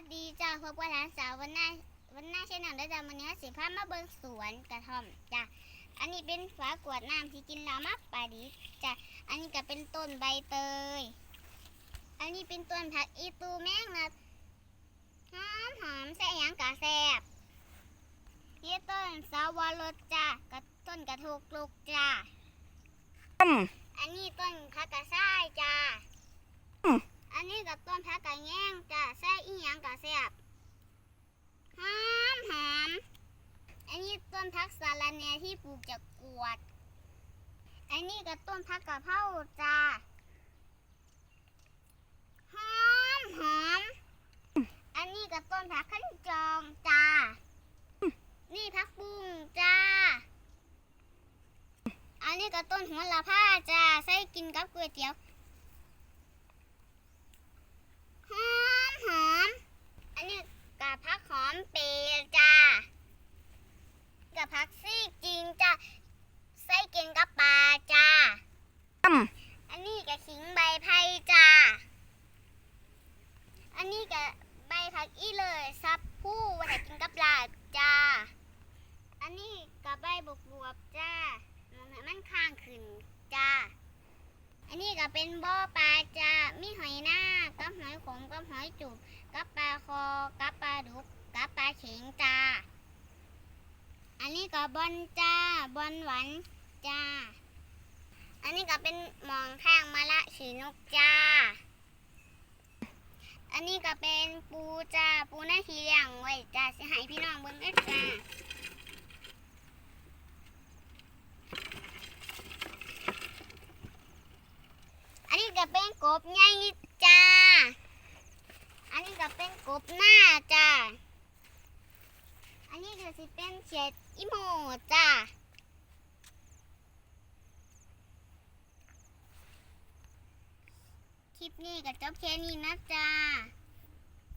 สดีจ้าพบกับหลานสาววันหน้าวันหน้าเช่นนั้นได้จ้าวันนี้สิพามาเบิ่งสวนกระท่อมจ้าอันนี้เป็นฝากวดน้ำที่กินแล้วมาปาดิจ้าอันนี้ก็เป็นต้นใบเตย อันนี้เป็นต้นผักอีตูแมงนะหอมหอมแซ่บหยังกะแซ่บนี่ต้นสาวรสจ้ากับต้นกระทุกลูกจ้าอืมอันนี้ต้นผักกระส่ายจ้าอืมอันนี้ กระแยงจ้าแซ่อีหยังกะแซ่บหอมหอมอันนี้ต้นผักสาระแหน่ที่ปลูกจากกวด อันนี้กับต้นผักกะเพราจ้าหอมหอมอันนี้กับต้นผักขั้นจองจ้า นี่ผักบุ้งจ้า อันนี้ก็ต้นหัวละผ้าจ้าใส่กินกับก๋วยเตี๋ยวหอมหอม อันนี้กับผักหอมเปรย์จ้า กับผักซี่จีนจ้าใส่กินกับปลาจ้า อืม อันนี้กับขิงใบไผ่จ้า อั นนี้กับใบผักอีเลยซับผู้ไว้ให้กินกับลาบจ้า อันนี้กับใบบกบวบจ้ามองให้มันข้างขึ้นจ้า อันนี้ก็เป็นบ่อปลาจ้า มีหอยหน้ากับหอยขมกับหอยจุบกับปลาคอกับปลาดุกกับปลาเข็งจ้า อันนี้ก็บอนจ้าบอนหวานจ้า อันนี้ก็เป็นมองข้างมะละฉีนกจ้า อันนี้ก็เป็นปูจ้าปูหน้าทีเลี้ยงไว้จ้าสิให้พี่น้องเบิ่งเด้อจ้าอันนี้ก็เป็นกบใหญ่จ้า อันนี้ก็เป็นกบหน้าจ้า อันนี้ก็สิเป็นเฉียดอิโมจ้า คลิ ปนี้ก็จบแค่นี้นะจ้า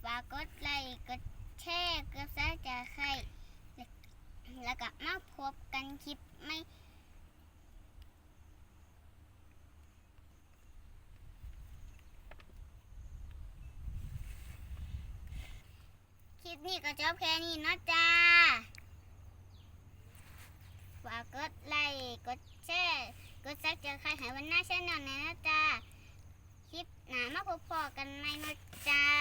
ฝากกดไลค์กดแชร์กดซับจะใครแล้วก็มาพบกันคลิปไม่คลิปนี้ก็จบแค่นี้นะจ้าฝากกดไลค์ กดแชร์ กดซับจะใครหายวันหน้าเช่นนอนนะจ้า คลิปหนามาพบพอกันใหมนะจ้าจ้า